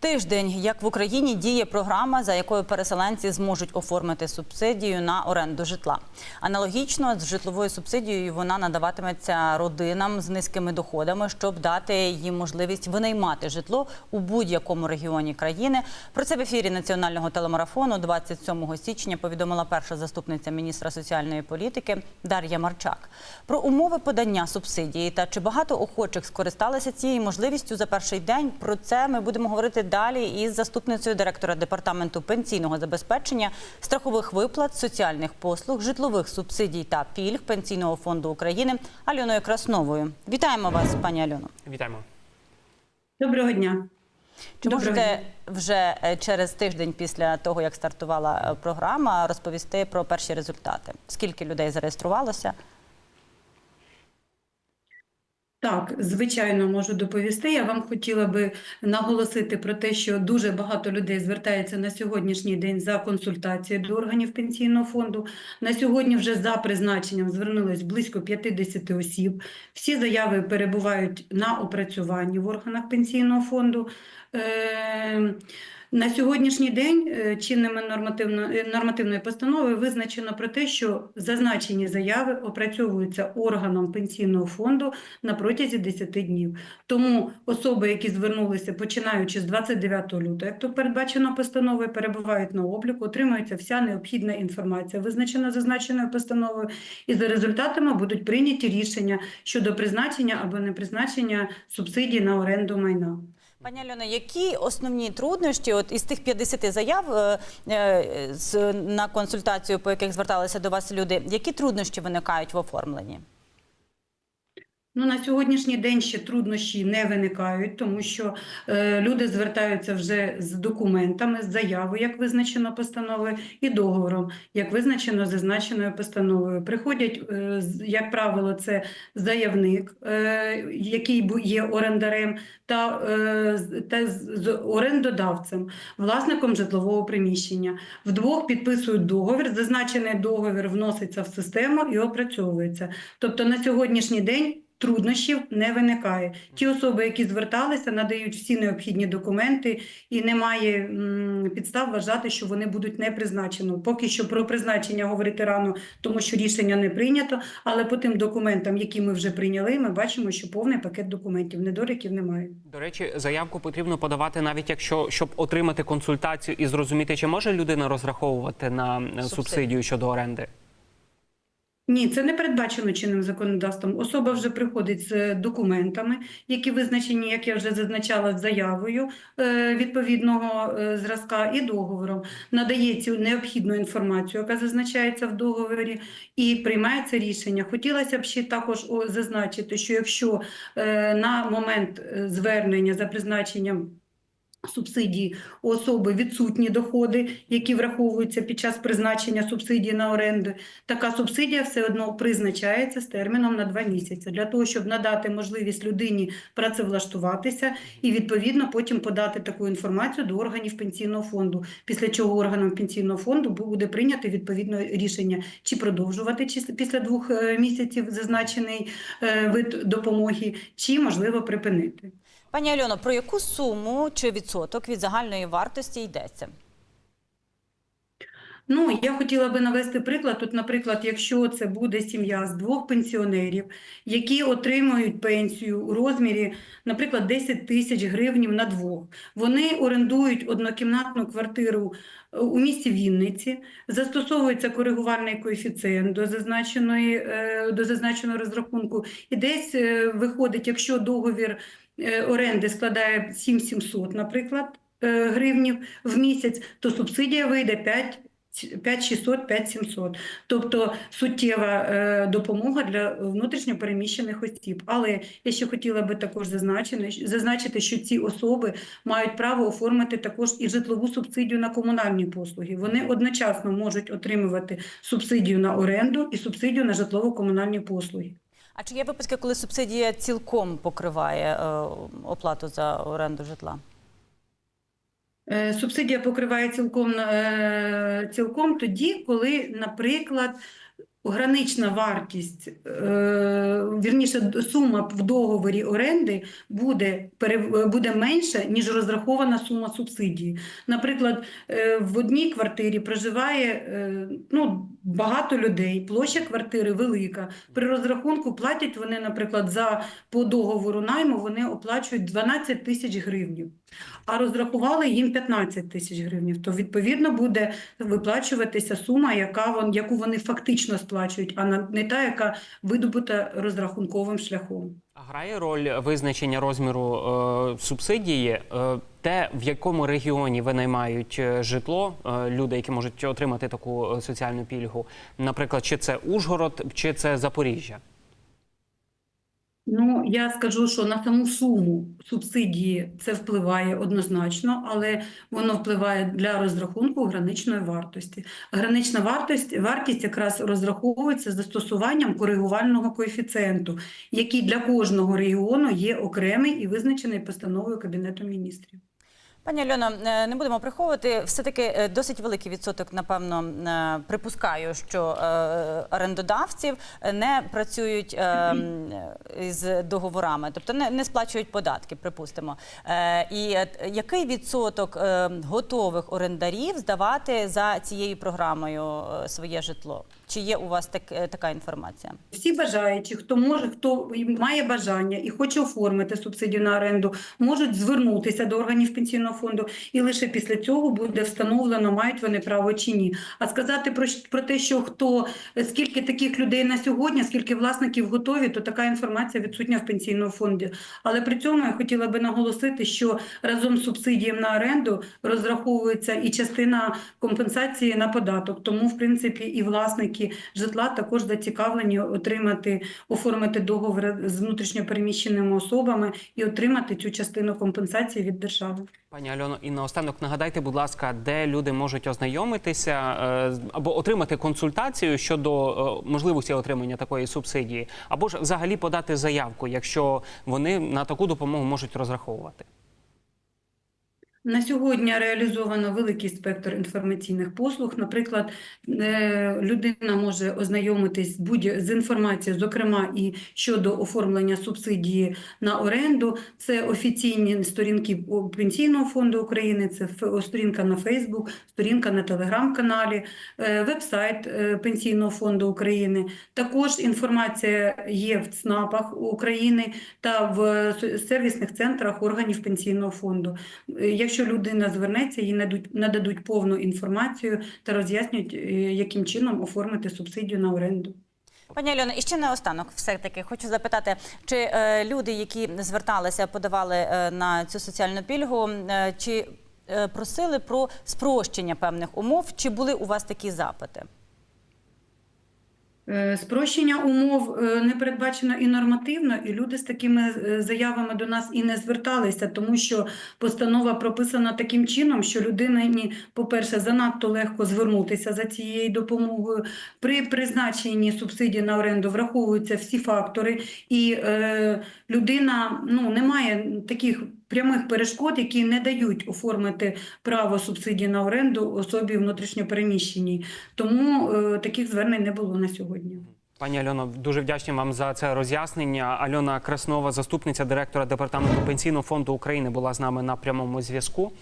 Тиждень, як в Україні діє програма, за якою переселенці зможуть оформити субсидію на оренду житла. Аналогічно з житловою субсидією вона надаватиметься родинам з низькими доходами, щоб дати їм можливість винаймати житло у будь-якому регіоні країни. Про це в ефірі національного телемарафону 27 січня повідомила перша заступниця міністра соціальної політики Дар'я Марчак. Про умови подання субсидії та чи багато охочих скористалися цією можливістю за перший день. Про це ми будемо говорити далі із заступницею директора департаменту пенсійного забезпечення, страхових виплат, соціальних послуг, житлових субсидій та пільг Пенсійного фонду України Альоною Красновою. Вітаємо вас, пані Альоно. Вітаємо. Доброго дня. Чи Доброго можете вже е, через тиждень після того, як стартувала е, програма, розповісти про перші результати? Скільки людей зареєструвалося? Так, звичайно, можу доповісти. Я вам хотіла би наголосити про те, що дуже багато людей звертається на сьогоднішній день за консультацією до органів пенсійного фонду. На сьогодні вже за призначенням звернулось близько 50 осіб. Всі заяви перебувають на опрацюванні в органах пенсійного фонду. Е, На сьогоднішній день е, чинними нормативно, е, нормативною постановою визначено про те, що зазначені заяви опрацьовуються органом пенсійного фонду на протязі 10 днів. Тому особи, які звернулися починаючи з 29 лютого, як то передбачено постановою, перебувають на обліку, отримується вся необхідна інформація, визначена зазначеною постановою, і за результатами будуть прийняті рішення щодо призначення або не призначення субсидій на оренду майна. Пані Альоно, які основні труднощі от із тих 50 заяв е, е, з, на консультацію, по яких зверталися до вас люди, які труднощі виникають в оформленні? Ну, на сьогоднішній день ще труднощі не виникають, тому що е, люди звертаються вже з документами, з заявою, як визначено постановою, і договором, як визначено зазначеною постановою. Приходять, е, як правило, це заявник, е, який є орендарем, та, е, та з орендодавцем, власником житлового приміщення. Вдвох підписують договір. Зазначений договір вноситься в систему і опрацьовується. Тобто на сьогоднішній день труднощів не виникає. Ті особи, які зверталися, надають всі необхідні документи, і немає м, підстав вважати, що вони будуть не призначені. Поки що про призначення говорити рано, тому що рішення не прийнято. Але по тим документам, які ми вже прийняли, ми бачимо, що повний пакет документів, недоліків немає. До речі, заявку потрібно подавати навіть якщо щоб отримати консультацію і зрозуміти, чи може людина розраховувати на е, Субсидію. субсидію щодо оренди. Ні, це не передбачено чинним законодавством. Особа вже приходить з документами, які визначені, як я вже зазначала, заявою е, відповідного е, зразка і договором. Надає цю необхідну інформацію, яка зазначається в договорі, і приймається рішення. Хотілося б ще також зазначити, що якщо е, на момент е, звернення за призначенням субсидії у особи відсутні доходи, які враховуються під час призначення субсидії на оренду, така субсидія все одно призначається з терміном на два місяці для того, щоб надати можливість людині працевлаштуватися і відповідно потім подати таку інформацію до органів пенсійного фонду. Після чого органам пенсійного фонду буде прийнято відповідне рішення, чи продовжувати чи після двох е, місяців зазначений е, вид допомоги, чи можливо припинити. Пані Альоно, про яку суму чи відсоток від загальної вартості йдеться? Ну, я хотіла би навести приклад. Тут, наприклад, якщо це буде сім'я з двох пенсіонерів, які отримують пенсію у розмірі, наприклад, 10 тисяч гривнів на двох, вони орендують однокімнатну квартиру е, у місті Вінниці, застосовується коригувальний коефіцієнт до зазначеної, е, до зазначеного розрахунку, і десь е, виходить, якщо договір оренди складає 7700, наприклад, е, гривнів в місяць, то субсидія вийде 5 5600, 5700. Тобто суттєва е, допомога для внутрішньопереміщених осіб. Але я ще хотіла би також зазначити, зазначити, що ці особи мають право оформити також і житлову субсидію на комунальні послуги. Вони одночасно можуть отримувати субсидію на оренду і субсидію на житлово-комунальні послуги. А чи є випадки, коли субсидія цілком покриває е, оплату за оренду житла? Е, Субсидія покриває цілком, е, цілком тоді, коли, наприклад, гранична вартість, е, вірніше, сума в договорі оренди буде, буде менша, ніж розрахована сума субсидії. Наприклад, е, в одній квартирі проживає е, ну, багато людей, площа квартири велика. При розрахунку платять вони, наприклад, за по договору найму вони оплачують 12 тисяч гривень, а розрахували їм 15 тисяч гривень. То відповідно буде виплачуватися сума, яка яку вони фактично сплачують, а не та, яка видобута розрахунковим шляхом. А грає роль визначення розміру е, субсидії, е, те, в якому регіоні винаймають е, житло, е, люди, які можуть отримати таку е, соціальну пільгу, наприклад, чи це Ужгород, чи це Запоріжжя? Ну, я скажу, що на саму суму субсидії це впливає однозначно, але воно впливає для розрахунку граничної вартості. Гранична вартість, вартість якраз розраховується застосуванням коригувального коефіцієнту, який для кожного регіону є окремий і визначений постановою Кабінету міністрів. Пані Альона, е, не будемо приховувати. Все-таки е, досить великий відсоток, напевно, е, припускаю, що орендодавців не працюють з договорами, тобто не, сплачують податки, припустимо. І який відсоток готових орендарів здавати за цією програмою своє житло? Чи є у вас так, така інформація? Всі бажаючі, хто може, хто має бажання і хоче оформити субсидію на оренду, можуть звернутися до органів пенсійного фонду, і лише після цього буде встановлено, мають вони право чи ні. А сказати про, про те, що хто скільки таких людей на сьогодні, скільки власників готові, то така інформація відсутня в пенсійному фонді. Але при цьому я хотіла би наголосити, що разом з субсидією на оренду розраховується і частина компенсації на податок. Тому, в принципі, і власники житла також зацікавлені отримати, оформити договір з внутрішньопереміщеними особами і отримати цю частину компенсації від держави. Пані Альоно, і наостанок нагадайте, будь ласка, де люди можуть ознайомитися е, або отримати консультацію щодо е, можливості отримання такої субсидії, або ж взагалі подати заявку, якщо вони на таку допомогу можуть розраховувати. На сьогодні реалізовано великий спектр інформаційних послуг. Наприклад, е, людина може ознайомитись з інформацією, зокрема і щодо оформлення субсидії на оренду. Це офіційні сторінки Пенсійного фонду України, це сторінка на Фейсбук, сторінка на Телеграм-каналі, е, веб-сайт е, Пенсійного фонду України. Також інформація є в ЦНАПах України та в сервісних центрах органів Пенсійного фонду. Якщо людина звернеться, їй нададуть, нададуть повну інформацію та роз'яснюють, е, яким чином оформити субсидію на оренду. Пані Альоно, і ще наостанок, все-таки хочу запитати, чи е, люди, які зверталися, подавали е, на цю соціальну пільгу, е, чи е, просили про спрощення певних умов, чи були у вас такі запити? Е, Спрощення умов е, не передбачено і нормативно, і люди з такими е, заявами до нас і не зверталися, тому що постанова прописана таким чином, що людині, по-перше, занадто легко звернутися за цією допомогою. При призначенні субсидії на оренду враховуються всі фактори, і е, людина ну, не має таких прямих перешкод, які не дають оформити право субсидії на оренду особі внутрішньопереміщеній. Тому е, таких звернень не було на сьогодні. Пані Альоно, дуже вдячні вам за це роз'яснення. Альона Краснова, заступниця директора департаменту пенсійного фонду України, була з нами на прямому зв'язку.